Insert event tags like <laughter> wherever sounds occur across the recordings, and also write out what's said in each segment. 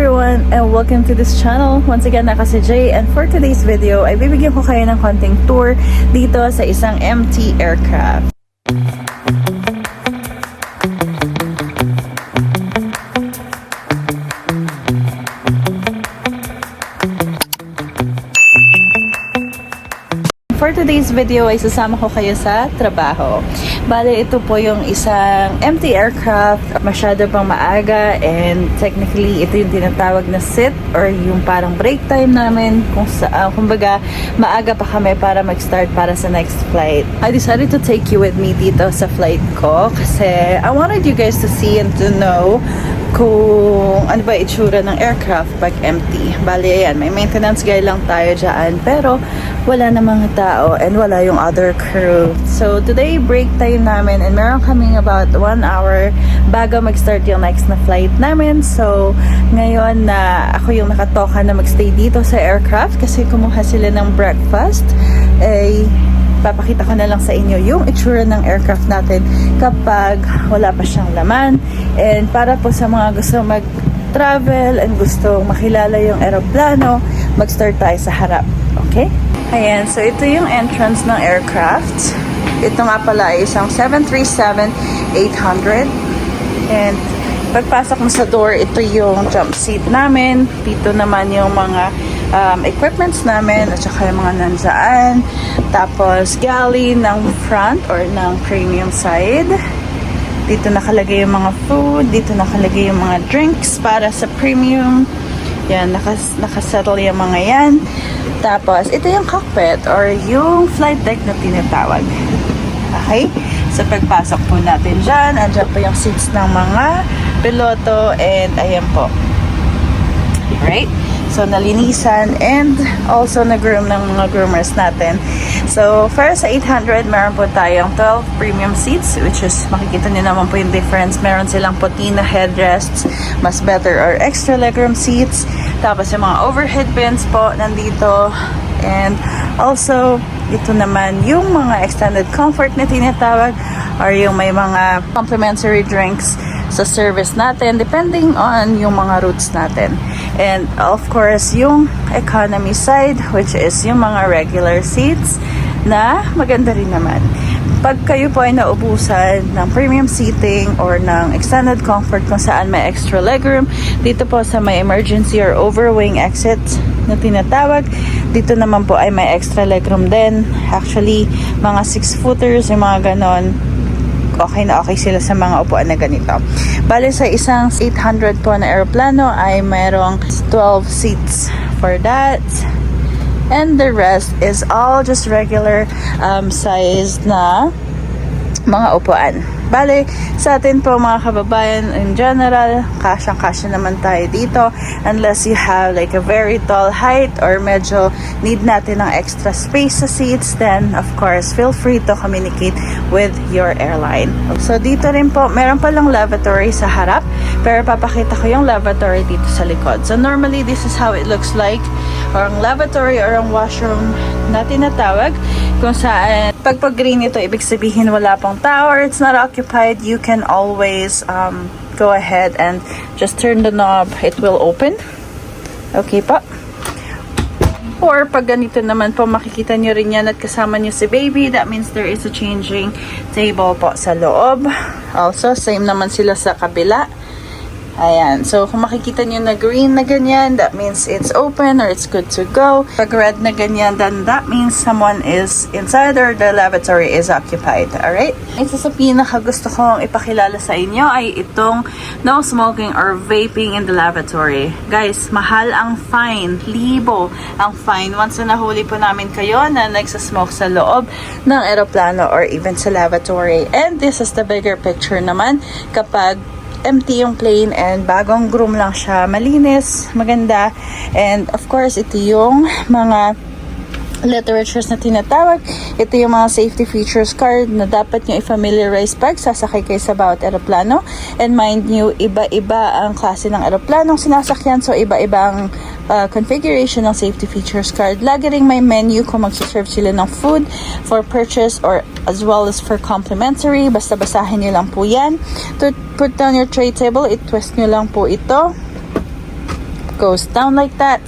everyone and welcome to this channel. Once again, ako si Jay and for today's video ay bibigyan ko kayo ng konting tour dito sa isang MT aircraft. For today's video ay sasama ko kayo sa trabaho. Bale, ito po yung isang empty aircraft. Masyado pang maaga and technically ito yung tinatawag na sit or yung parang break time namin. Kung sa, ah, kumbaga, maaga pa kami para mag-start para sa next flight. I decided to take you with me dito sa flight ko kasi I wanted you guys to see and to know kung ano ba itsura ng aircraft pag empty. Bale, ayan, may maintenance guy lang tayo dyan. Pero, wala na mga tao and wala yung other crew. So, today, break time namin and meron kaming about one hour bago mag-start yung next na flight namin. So, ngayon na ako yung nakatoka na magstay dito sa aircraft kasi kumuha sila ng breakfast, eh, papakita ko na lang sa inyo yung itsura ng aircraft natin kapag wala pa siyang laman. And para po sa mga gusto mag-travel and gusto makilala yung aeroplano, mag-start tayo sa harap. Okay? Ayan, so ito yung entrance ng aircraft. Ito nga pala ay isang 737-800. And pagpasok mo sa door, ito yung jump seat namin. Dito naman yung mga um, equipments namin at saka yung mga nanzaan. Tapos galley ng front or ng premium side. Dito nakalagay yung mga food. Dito nakalagay yung mga drinks para sa premium. Yan, nakas, nakasettle yung mga yan. Tapos, ito yung cockpit or yung flight deck na tinatawag. Okay? So, pagpasok po natin dyan, andyan po yung seats ng mga piloto and ayan po. Right? So, nalinisan and also nag-groom ng mga groomers natin. So, for sa 800, meron po tayong 12 premium seats which is makikita niyo naman po yung difference. Meron silang puti na headrests, mas better or extra legroom seats. Tapos yung mga overhead bins po nandito. And also, ito naman yung mga extended comfort na tinatawag or yung may mga complimentary drinks sa service natin depending on yung mga routes natin. And of course, yung economy side which is yung mga regular seats na maganda rin naman. Pag kayo po ay naubusan ng premium seating or ng extended comfort kung saan may extra legroom, dito po sa may emergency or overwing exit na tinatawag, dito naman po ay may extra legroom din. Actually, mga 6-footers, yung mga ganon, okay na okay sila sa mga upuan na ganito. Bale sa isang 800 po na aeroplano ay mayroong 12 seats for that. And the rest is all just regular um, size na mga upuan. Bale, sa atin po mga kababayan in general, kasyang-kasya naman tayo dito unless you have like a very tall height or medyo need natin ng extra space sa seats, then of course, feel free to communicate with your airline. So dito rin po, meron palang lavatory sa harap, pero papakita ko yung lavatory dito sa likod. So normally, this is how it looks like or ang lavatory or ang washroom na tinatawag kung saan pag pag green ito ibig sabihin wala pang tower it's not occupied you can always um, go ahead and just turn the knob it will open okay pa Or pag ganito naman po, makikita nyo rin yan at kasama nyo si baby. That means there is a changing table po sa loob. Also, same naman sila sa kabila. Ayan. So, kung makikita nyo na green na ganyan, that means it's open or it's good to go. Pag red na ganyan, then that means someone is inside or the lavatory is occupied. Alright? Isa sa pinaka gusto kong ipakilala sa inyo ay itong no smoking or vaping in the lavatory. Guys, mahal ang fine. Libo ang fine. Once na nahuli po namin kayo na nagsasmoke sa loob ng aeroplano or even sa lavatory. And this is the bigger picture naman kapag empty yung plane and bagong groom lang siya. Malinis, maganda. And of course, ito yung mga literatures na tinatawag. Ito yung mga safety features card na dapat nyo i-familiarize pag sasakay kayo sa bawat aeroplano. And mind nyo, iba-iba ang klase ng aeroplanong sinasakyan. So, iba-ibang uh, configuration ng safety features card. Lagi ring may menu kung magsaserve sila ng food for purchase or as well as for complimentary. Basta basahin nyo lang po yan. To put down your tray table, i-twist nyo lang po ito. goes down like that.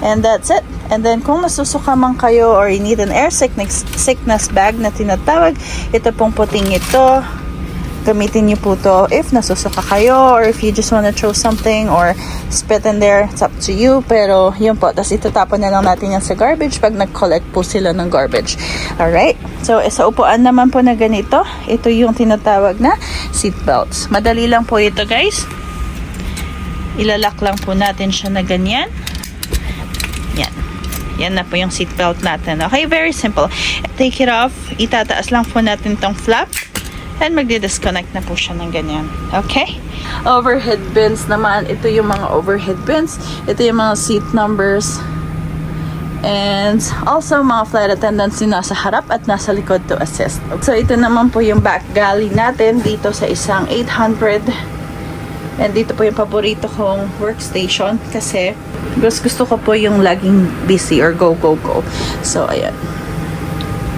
And that's it. And then kung nasusuka man kayo or you need an air sickness, sickness bag na tinatawag, ito pong puting ito, gamitin niyo po to if nasusuka kayo or if you just wanna throw something or spit in there, it's up to you. Pero yun po, tapos itatapon na lang natin yan sa garbage pag nag-collect po sila ng garbage. Alright? So, sa upuan naman po na ganito, ito yung tinatawag na seat belts. Madali lang po ito guys. Ilalak lang po natin siya na ganyan. Yan. Yan na po yung seatbelt natin. Okay, very simple. Take it off. Itataas lang po natin tong flap. And magdi-disconnect na po siya ng ganyan. Okay? Overhead bins naman. Ito yung mga overhead bins. Ito yung mga seat numbers. And also mga flight attendants yung nasa harap at nasa likod to assist. So ito naman po yung back galley natin dito sa isang 800 And dito po yung paborito kong workstation kasi gusto, gusto ko po yung laging busy or go, go, go. So, ayan.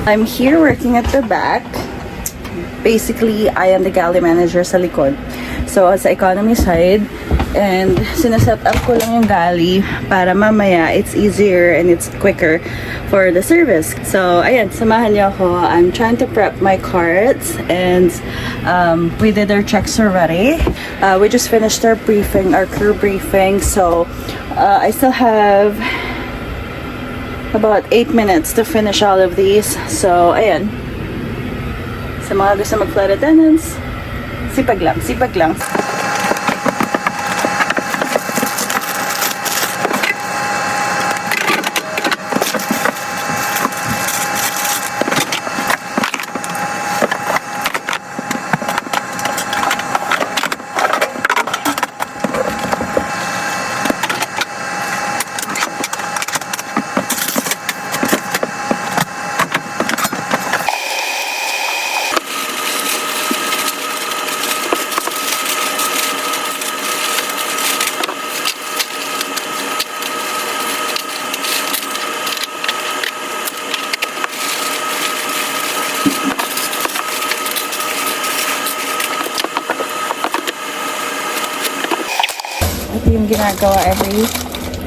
I'm here working at the back. Basically, I am the galley manager sa likod. So, sa economy side, and sinaset up ko lang yung galley para mamaya it's easier and it's quicker for the service. So, ayan, samahan niyo ako. I'm trying to prep my carts and um, we did our checks already. Uh, we just finished our briefing, our crew briefing. So, uh, I still have about 8 minutes to finish all of these. So, ayan. Sa mga gusto mag-flight attendants, sipag lang, sipag lang. Ito yung ginagawa every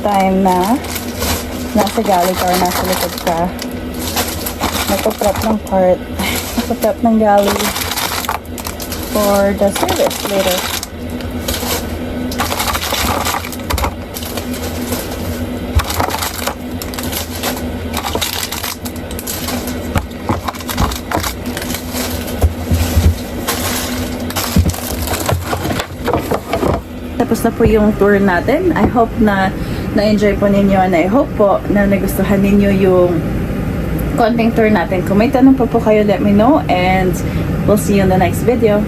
time na nasa ka or nasa likod ka. Nagpa-prep ng part. <laughs> Nagpa-prep ng galley for the service later. Tapos na po yung tour natin. I hope na na-enjoy po ninyo and I hope po na nagustuhan ninyo yung konting tour natin. Kung may tanong pa po kayo, let me know and we'll see you in the next video.